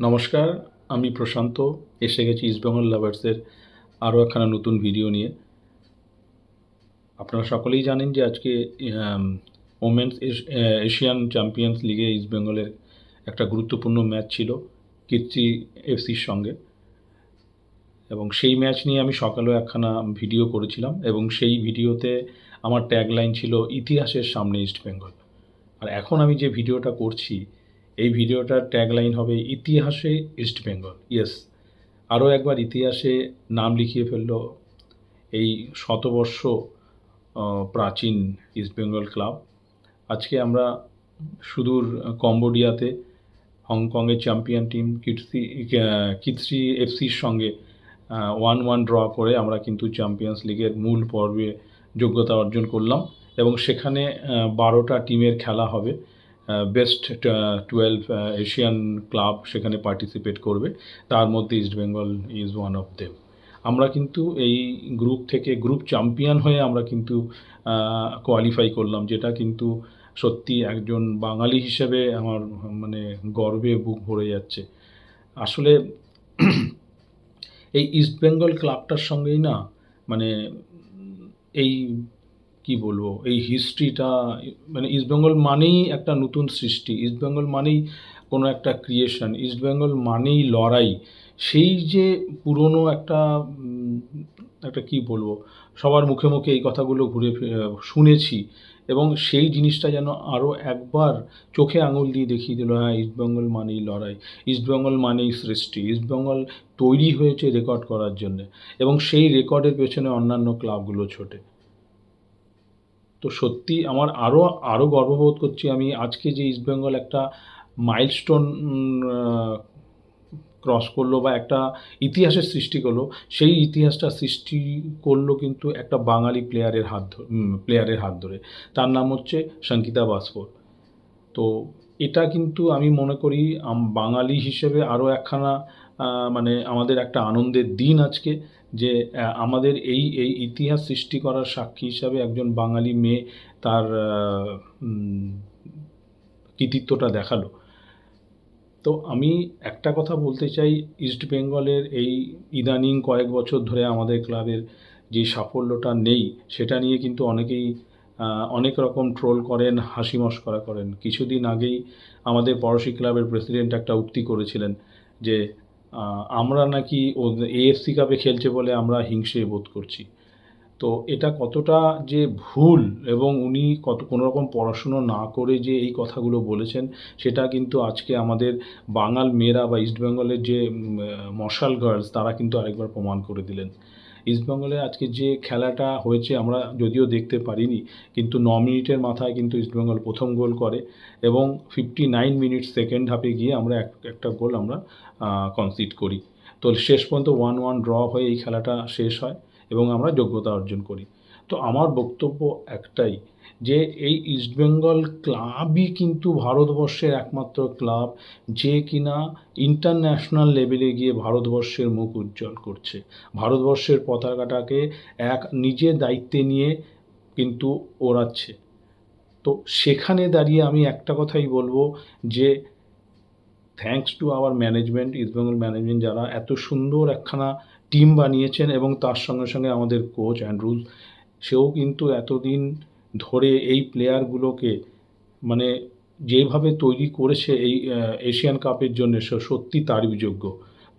নমস্কার, আমি প্রশান্ত, এসে গেছি ইস্টবেঙ্গল লাভার্সের আরও একখানা নতুন ভিডিও নিয়ে। আপনারা সকলেই জানেন যে আজকে ওমেন্স এশিয়ান চ্যাম্পিয়ন্স লিগে ইস্টবেঙ্গলের একটা গুরুত্বপূর্ণ ম্যাচ ছিল কীর্তি এফসির সঙ্গে। এবং সেই ম্যাচ নিয়ে আমি সকালেও একখানা ভিডিও করেছিলাম এবং সেই ভিডিওতে আমার ট্যাগলাইন ছিল ইতিহাসের সামনে ইস্টবেঙ্গল আর এখন আমি যে ভিডিওটা করছি এই ভিডিওটার ট্যাগলাইন হবে ইতিহাসে ইস্ট বেঙ্গল ইয়েস আরও একবার ইতিহাসে নাম লিখিয়ে ফেলল এই শতবর্ষ প্রাচীন ইস্ট বেঙ্গল ক্লাব আজকে আমরা সুদূর কম্বোডিয়াতে হংকংয়ের চ্যাম্পিয়ন টিম কিটসি কিটসি এফসির সঙ্গে ওয়ান ওয়ান ড্র করে আমরা কিন্তু চ্যাম্পিয়ন্স লিগের মূল পর্বে যোগ্যতা অর্জন করলাম এবং সেখানে বারোটা টিমের খেলা হবে। বেস্ট টুয়েলভ এশিয়ান ক্লাব সেখানে পার্টিসিপেট করবে। তার মধ্যে East Bengal is one of them আমরা কিন্তু এই গ্রুপ থেকে গ্রুপ চ্যাম্পিয়ন হয়ে আমরা কিন্তু কোয়ালিফাই করলাম, যেটা কিন্তু সত্যি একজন বাঙালি হিসেবে আমার মানে গর্বে বুক ভরে যাচ্ছে। আসলে এই ইস্টবেঙ্গল ক্লাবটার সঙ্গেই না মানে এই কি বলব? এই হিস্ট্রিটা মানে ইস্টবেঙ্গল মানেই একটা নতুন সৃষ্টি। ইস্টবেঙ্গল মানেই কোনো একটা ক্রিয়েশন ইস্টবেঙ্গল মানেই লড়াই। সেই যে পুরনো একটা একটা কি বলব? সবার মুখে মুখে এই কথাগুলো ঘুরে শুনেছি এবং সেই জিনিসটা যেন আরও একবার চোখে আঙুল দিয়ে দেখিয়ে দিল হ্যাঁ ইস্টবেঙ্গল মানেই লড়াই। ইস্টবেঙ্গল মানেই সৃষ্টি। ইস্টবেঙ্গল তৈরি হয়েছে রেকর্ড করার জন্য এবং সেই রেকর্ডের পেছনে অন্যান্য ক্লাবগুলো ছোটে। তো সত্যি আমার আরও আরও গর্ববোধ করছি আমি আজকে যে ইস্টবেঙ্গল একটা মাইলস্টোন ক্রস করল বা একটা ইতিহাসের সৃষ্টি করল, সেই ইতিহাসটা সৃষ্টি করল কিন্তু একটা বাঙালি প্লেয়ারের হাত প্লেয়ারের হাত ধরে। তার নাম হচ্ছে সঙ্গীতা বাসফোর তো এটা কিন্তু আমি মনে করি বাঙালি হিসেবে আরও একখানা মানে আমাদের একটা আনন্দের দিন আজকে। যে আমাদের এই এই ইতিহাস সৃষ্টি করার সাক্ষী হিসাবে একজন বাঙালি মেয়ে তার কৃতিত্বটা দেখাল। তো আমি একটা কথা বলতে চাই, ইস্ট বেঙ্গলের এই ইদানিং কয়েক বছর ধরে আমাদের ক্লাবের যে সাফল্যটা নেই, সেটা নিয়ে কিন্তু অনেকেই অনেক রকম ট্রোল করেন, হাসি মস্করা করেন। কিছুদিন আগেই আমাদের পড়শি ক্লাবের প্রেসিডেন্ট একটা উক্তি করেছিলেন যে আমরা নাকি ও এএফসি কাপে খেলছে বলে আমরা হিংসে বোধ করছি। তো এটা কতটা যে ভুল এবং উনি কত কোনো রকম পড়াশুনো না করে যে এই কথাগুলো বলেছেন, সেটা কিন্তু আজকে আমাদের বাঙাল মেয়েরা বা ইস্টবেঙ্গলের যে মশাল গার্লস তারা কিন্তু আরেকবার প্রমাণ করে দিলেন। ইস্টবেঙ্গলে আজকে যে খেলাটা হয়েছে আমরা যদিও দেখতে পারিনি, কিন্তু ন মিনিটের মাথায় কিন্তু ইস্টবেঙ্গল প্রথম গোল করে এবং ফিফটি নাইন মিনিট সেকেন্ড হাফে গিয়ে আমরা এক, একটা গোল আমরা কনসিড করি। তো শেষ পর্যন্ত ওয়ান ওয়ান ড্র হয়ে এই খেলাটা শেষ হয় এবং আমরা যোগ্যতা অর্জন করি। তো আমার বক্তব্য একটাই যে এই ইস্টবেঙ্গল ক্লাবই কিন্তু ভারতবর্ষের একমাত্র ক্লাব যে কিনা ইন্টারন্যাশনাল লেভেলে গিয়ে ভারতবর্ষের মুখ উজ্জ্বল করছে। ভারতবর্ষের পতাকাটাকে এক নিজের দায়িত্বে নিয়ে কিন্তু ওড়াচ্ছে। তো সেখানে দাঁড়িয়ে আমি একটা কথাই বলব যে thanks to our management East Bengal management যারা এত সুন্দর একখানা টিম বানিয়েছেন এবং তার সঙ্গে সঙ্গে আমাদের কোচ অ্যান্ড অ্যান্ড্রুজ সেও কিন্তু এতদিন ধরে এই প্লেয়ারগুলোকে মানে যেভাবে তৈরি করেছে এই এশিয়ান কাপের জন্য সত্যি তারই যোগ্য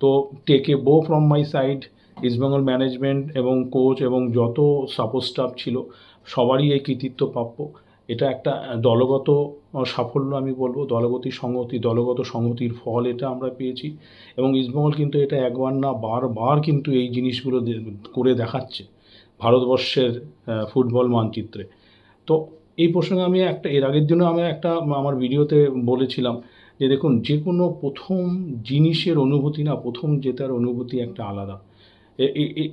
তো take a bow from my side East Bengal management এবং কোচ এবং যত সাপোর্ট স্টাফ ছিল, সবারই এই কৃতিত্ব প্রাপ্য। এটা একটা দলগত সাফল্য আমি বলব, দলগত সংহতি, দলগত সংহতির ফল এটা আমরা পেয়েছি। এবং ইস্টবেঙ্গল কিন্তু এটা একবার না বারবার কিন্তু এই জিনিসগুলো করে দেখাচ্ছে। ভারতবর্ষের ফুটবল মানচিত্রে। তো এই প্রসঙ্গে আমি একটা, এর আগের দিনও আমি একটা আমার ভিডিওতে বলেছিলাম যে দেখুন যে কোনো প্রথম জিনিসের অনুভূতি না, প্রথম জেতার অনুভূতি একটা আলাদা।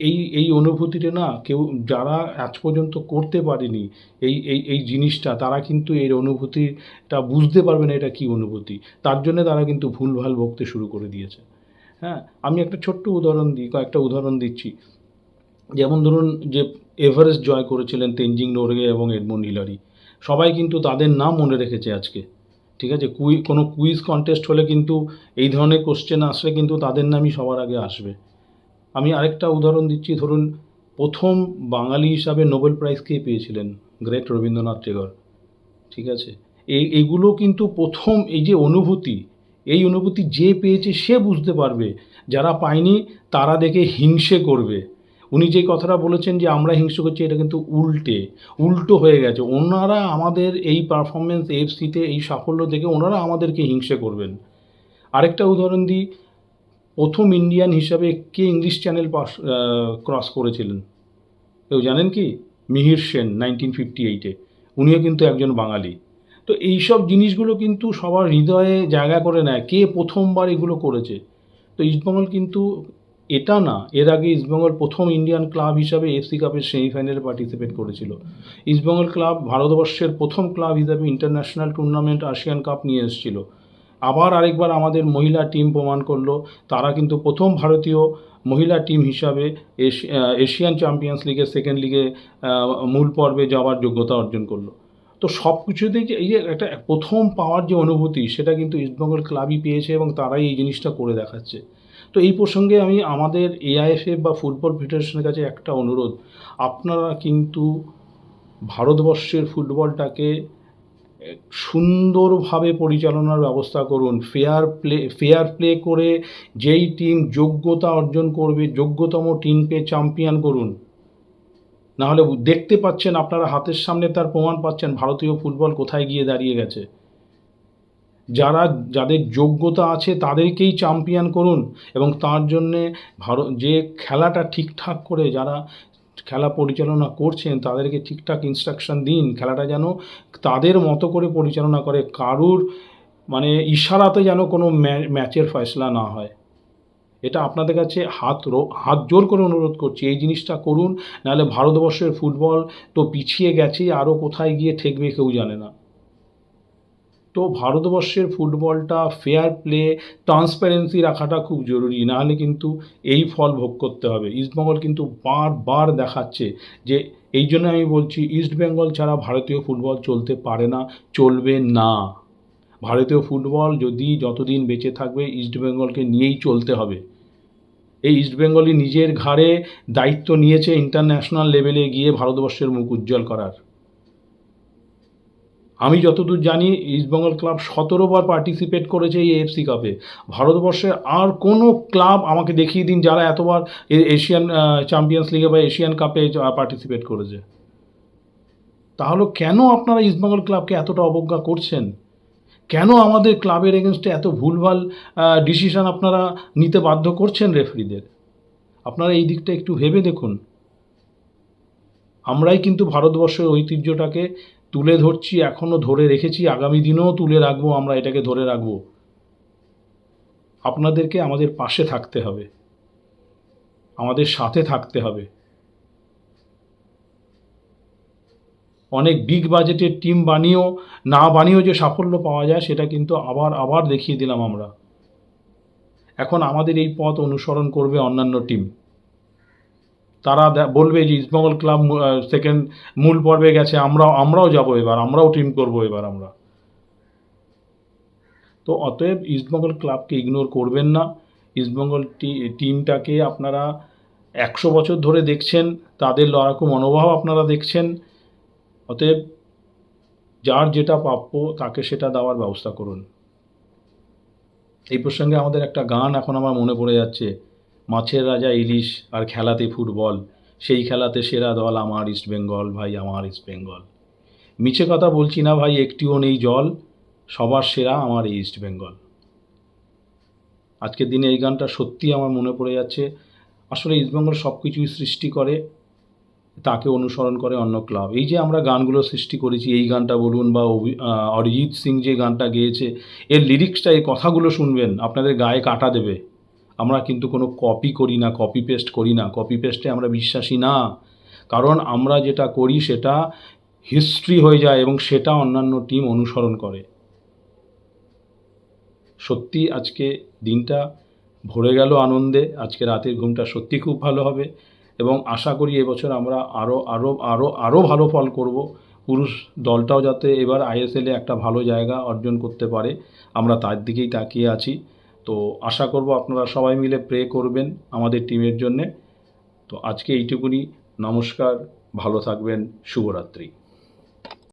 এই এই অনুভূতিটা না কেউ, যারা আজ পর্যন্ত করতে পারেনি এই এই এই জিনিসটা, তারা কিন্তু এর অনুভূতিটা বুঝতে পারবে না এটা কী অনুভূতি। তার জন্য তারা কিন্তু ভুলভাল বকতে শুরু করে দিয়েছে। হ্যাঁ আমি একটা ছোট্ট উদাহরণ দিই কয়েকটা উদাহরণ দিচ্ছি। যেমন ধরুন যে এভারেস্ট জয় করেছিলেন তেনজিং নোরগে এবং এডমন্ড হিলারি, সবাই কিন্তু তাদের নাম মনে রেখেছে আজকে, ঠিক আছে? কুই কোনো কুইজ কন্টেস্ট হলে কিন্তু এই ধরনের কোশ্চেন আসলে কিন্তু তাদের নামই সবার আগে আসবে। আমি আরেকটা উদাহরণ দিচ্ছি, ধরুন প্রথম বাঙালি হিসাবে নোবেল প্রাইজ কে পেয়েছিলেন? গ্রেট রবীন্দ্রনাথ টেগর, ঠিক আছে? এই এগুলো কিন্তু প্রথম এই যে অনুভূতি, এই অনুভূতি যে পেয়েছে সে বুঝতে পারবে, যারা পায়নি তারা দেখে হিংসে করবে। উনি যে কথাটা বলেছেন যে আমরা হিংসে করছি, এটা কিন্তু উল্টে, উল্টো হয়ে গেছে। ওনারা আমাদের এই পারফরমেন্স এফসিতে এই সাফল্য দেখে ওনারা আমাদেরকে হিংসে করবেন। আরেকটা উদাহরণ দিই, প্রথম ইন্ডিয়ান হিসাবে কে ইংলিশ চ্যানেল পাস ক্রস করেছিলেন? কেউ জানেন কি? মিহির সেন নাইনটিন ফিফটি এইটে উনিও কিন্তু একজন বাঙালি। তো এইসব জিনিসগুলো কিন্তু সবার হৃদয়ে জায়গা করে নেয়, কে প্রথমবার এগুলো করেছে। তো ইস্টবেঙ্গল কিন্তু এটা না, এর আগে ইস্টবেঙ্গল প্রথম ইন্ডিয়ান ক্লাব হিসাবে এফসি কাপের সেমিফাইনালে পার্টিসিপেট করেছিল। ইস্টবেঙ্গল ক্লাব ভারতবর্ষের প্রথম ক্লাব হিসাবে ইন্টারন্যাশনাল টুর্নামেন্ট আসিয়ান কাপ নিয়ে এসেছিল। আবার আরেকবার আমাদের মহিলা টিম প্রমাণ করল, তারা কিন্তু প্রথম ভারতীয় মহিলা টিম হিসাবে এশি- এশিয়ান চ্যাম্পিয়ন্স লিগের সেকেন্ড লিগে মূল পর্বে যাওয়ার যোগ্যতা অর্জন করল। তো সব কিছুতেই যে এই যে একটা প্রথম পাওয়ার যে অনুভূতি, সেটা কিন্তু ইস্টবেঙ্গল ক্লাবই পেয়েছে এবং তারাই এই জিনিসটা করে দেখাচ্ছে। তো এই প্রসঙ্গে আমি আমাদের এআইএফএ বা ফুটবল ফেডারেশনের কাছে একটা অনুরোধ। আপনারা কিন্তু ভারতবর্ষের ফুটবলটাকে সুন্দরভাবে পরিচালনার ব্যবস্থা করুন। ফেয়ার প্লে ফেয়ার প্লে করে যেই টিম যোগ্যতা অর্জন করবে, যোগ্যতম টিমকে চ্যাম্পিয়ন করুন। নাহলে দেখতে পাচ্ছেন আপনারা হাতের সামনে তার প্রমাণ পাচ্ছেন ভারতীয় ফুটবল কোথায় গিয়ে দাঁড়িয়ে গেছে। যারা, যাদের যোগ্যতা আছে তাদেরকেই চ্যাম্পিয়ন করুন এবং তার জন্যে ভারত যে খেলাটা ঠিকঠাক করে যারা খেলা পরিচালনা করছেন তাদেরকে ঠিকঠাক ইনস্ট্রাকশন দিন। খেলাটা যেন তাদের মতো করে পরিচালনা করে, কারুর মানে ইশারাতে যেন কোনো ম্যাচের ফয়সলা না হয়। এটা আপনাদের কাছে হাত হাত জোর করে অনুরোধ করছি, এই জিনিসটা করুন, নাহলে ভারতবর্ষের ফুটবল তো পিছিয়ে গেছেই আরও কোথায় গিয়ে ঠেকবে কেউ জানে না। তো ভারতবর্ষের ফুটবলটা ফেয়ার প্লে ট্রান্সপারেন্সি রাখাটা খুব জরুরি। নাহলে কিন্তু এই ফল ভোগ করতে হবে। ইস্টবেঙ্গল কিন্তু বারবার দেখাচ্ছে যে, এই জন্য আমি বলছি ইস্টবেঙ্গল ছাড়া ভারতীয় ফুটবল চলতে পারে না, চলবে না। ভারতীয় ফুটবল যদি যতদিন বেঁচে থাকবে ইস্টবেঙ্গলকে নিয়েই চলতে হবে। এই ইস্টবেঙ্গলই নিজের ঘাড়ে দায়িত্ব নিয়েছে ইন্টারন্যাশনাল লেভেলে গিয়ে ভারতবর্ষের মুখ উজ্জ্বল করার। আমি যতদূর জানি ইস্টবেঙ্গল ক্লাব সতেরো বার পার্টিসিপেট করেছে এই এফসি কাপে ভারতবর্ষের আর কোনো ক্লাব আমাকে দেখিয়ে দিন যারা এতবার এশিয়ান চ্যাম্পিয়ন্স লিগে বা এশিয়ান কাপে পার্টিসিপেট করেছে। তাহলে কেন আপনারা ইস্টবেঙ্গল ক্লাবকে এতটা অবজ্ঞা করছেন? কেন আমাদের ক্লাবের এগেনস্টে এত ভুলভাল ডিসিশন আপনারা নিতে বাধ্য করছেন রেফারিদের আপনারা এই দিকটা একটু ভেবে দেখুন। আমরাই কিন্তু ভারতবর্ষের ঐতিহ্যটাকে তুলে ধরছি এখনও ধরে রেখেছি, আগামী দিনেও তুলে রাখব, আমরা এটাকে ধরে রাখব। আপনাদেরকে আমাদের পাশে থাকতে হবে। আমাদের সাথে থাকতে হবে। অনেক বিগ বাজেটের টিম বানিয়েও, না বানিয়েও যে সাফল্য পাওয়া যায়, সেটা কিন্তু আবার আবার দেখিয়ে দিলাম আমরা। এখন আমাদের এই পথ অনুসরণ করবে অন্যান্য টিম তারা বলবে যে ইস্টবেঙ্গল ক্লাব সেকেন্ড মূল পর্বে গেছে আমরাও আমরাও যাব এবার, আমরাও টিম করব এবার আমরা। তো অতএব ইস্টবেঙ্গল ক্লাবকে ইগনোর করবেন না। ইস্টবেঙ্গল টি- টিমটাকে আপনারা একশো বছর ধরে দেখছেন, তাদের লড়াকু মনোভাব আপনারা দেখছেন। অতএব যার যেটা প্রাপ্য তাকে সেটা দেওয়ার ব্যবস্থা করুন। এই প্রসঙ্গে আমাদের একটা গান এখন আমার মনে পড়ে যাচ্ছে। মাছের রাজা ইলিশ আর খেলাতে ফুটবল, সেই খেলাতে সেরা দল আমার ইস্ট বেঙ্গল, ভাই আমার ইস্ট বেঙ্গল। মিছে কথা বলছি না ভাই, একটিও নেই জল, সবার সেরা আমার এই ইস্ট বেঙ্গল। আজকের দিনে এই গানটা সত্যি আমার মনে পড়ে যাচ্ছে। আসলে ইস্টবেঙ্গল সব কিছুই সৃষ্টি করে, তাকে অনুসরণ করে অন্য ক্লাব। এই যে আমরা গানগুলো সৃষ্টি করেছি, এই গানটা বলুন বা অরিজিৎ সিং যে গানটা গেয়েছে, এর লিরিক্সটা এই কথাগুলো শুনবেন, আপনাদের গায়ে কাটা দেবে। আমরা কিন্তু কোনো কপি করি না কপি পেস্ট করি না। কপি পেস্টে আমরা বিশ্বাসী না। কারণ আমরা যেটা করি সেটা হিস্ট্রি হয়ে যায় এবং সেটা অন্যান্য টিম অনুসরণ করে। সত্যি আজকে দিনটা ভরে গেল আনন্দে। আজকে রাতের ঘুমটা সত্যি খুব ভালো হবে এবং আশা করি এবছর আমরা আরও আরও আরও আরও ভালো ফল করব। পুরুষ দলটাও যাতে এবার আইএসএলে একটা ভালো জায়গা অর্জন করতে পারে। আমরা তার দিকেই তাকিয়ে আছি। তো আশা করব আপনারা সবাই মিলে প্রে করবেন আমাদের টিমের জন্যে। তো আজকে এইটুকুনি। নমস্কার, ভালো থাকবেন, শুভরাত্রি।